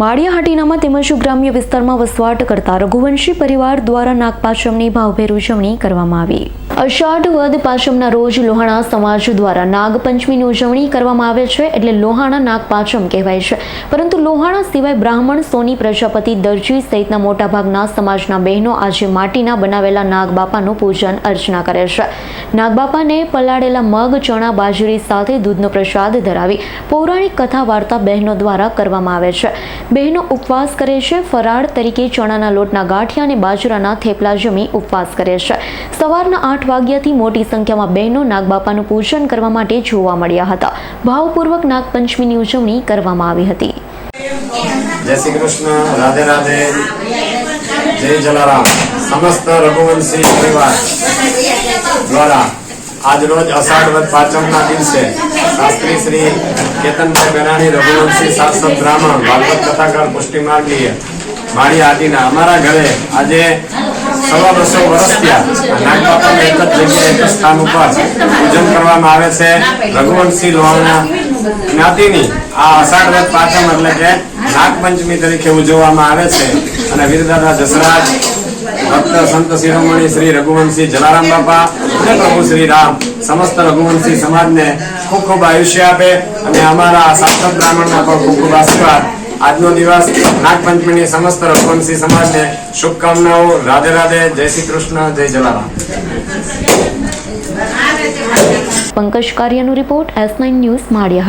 માળિયા હાટીનામાં તેમજ ગ્રામ્ય વિસ્તારમાં વસવાટ કરતા રઘુવંશી પરિવાર દ્વારા નાગપાશમની ભાવભેર ઉજવણી કરવામાં આવી. અષાઢ વદ પાંચમના રોજ લોહાણા સમાજ દ્વારા નાગપંચમીની ઉજવણી કરવામાં આવે છે એટલે લોહાણા નાગપાંચમ કહેવાય છે. પરંતુ લોહાણા સિવાય બ્રાહ્મણ, સોની પ્રજાપતિ, દરજી સહિતના મોટાભાગના સમાજના બહેનો આજે માટીના બનાવેલા નાગબાપાનું પૂજન અર્ચના કરે છે. નાગબાપાને પલાળેલા મગ, ચણા, બાજરી સાથે દૂધનો પ્રસાદ ધરાવી પૌરાણિક કથા વાર્તા બહેનો દ્વારા કરવામાં આવે છે. બહેનો ઉપવાસ કરે છે. ફરાળ તરીકે ચણાના લોટના ગાંઠિયા અને બાજરાના થેપલા જમી ઉપવાસ કરે છે. સવારના આઠ વાગ્યાથી મોટી સંખ્યામાં બહેનો નાગબાપાનું પૂજન કરવા માટે જોવા મળ્યા હતા. ભાવપૂર્વક નાગપંચમીની ઉજવણી કરવામાં આવી હતી. જય શ્રી કૃષ્ણ. રાધે રાધે. જય જલારામ. સમસ્ત રઘુવંશી પરિવાર દ્વારા આજ રોજ અષાઢ વદ પાંચમના દિવસે શાસ્ત્રી શ્રી કેતનભાઈ બેરાણી રઘુવંશી શાસ્ત્ર બ્રાહ્મણ, ભાગવત કથાકાર, પુષ્ટિ માર્ગીય માળી આદિના અમારા ઘરે આજે સવા બસો વર્ષ થયા. નાગબાપાને એક જ જગ્યાએ એક સ્થાન ઉપર પૂજન કરવામાં આવે છે રઘુવંશી લોહાણા જ્ઞાતિની. આ અષાઢ વદ પાંચમ એટલે કે નાગપંચમી તરીકે ઉજવવામાં આવે છે અને વીરદાદા જસરાજ ભક્ત સંત શિરોમણી શ્રી રઘુવંશી જલારામ બાપા અને પ્રભુ શ્રી રામ, સમસ્ત રઘુવંશી સમાજને ખૂબ ખૂબ આયુષ્ય આપે અને અમારા શાસ્ત્ર બ્રાહ્મણના પણ ખૂબ ખૂબ આશીર્વાદ. આજનો દિવસ નાગપંચમીની સમસ્ત રઘુવંશી સમાજને શુભકામનાઓ. રાધે રાધે, જય શ્રી કૃષ્ણ, જય જલારામ. પંકજ કાર્યનો report S nine news Maliya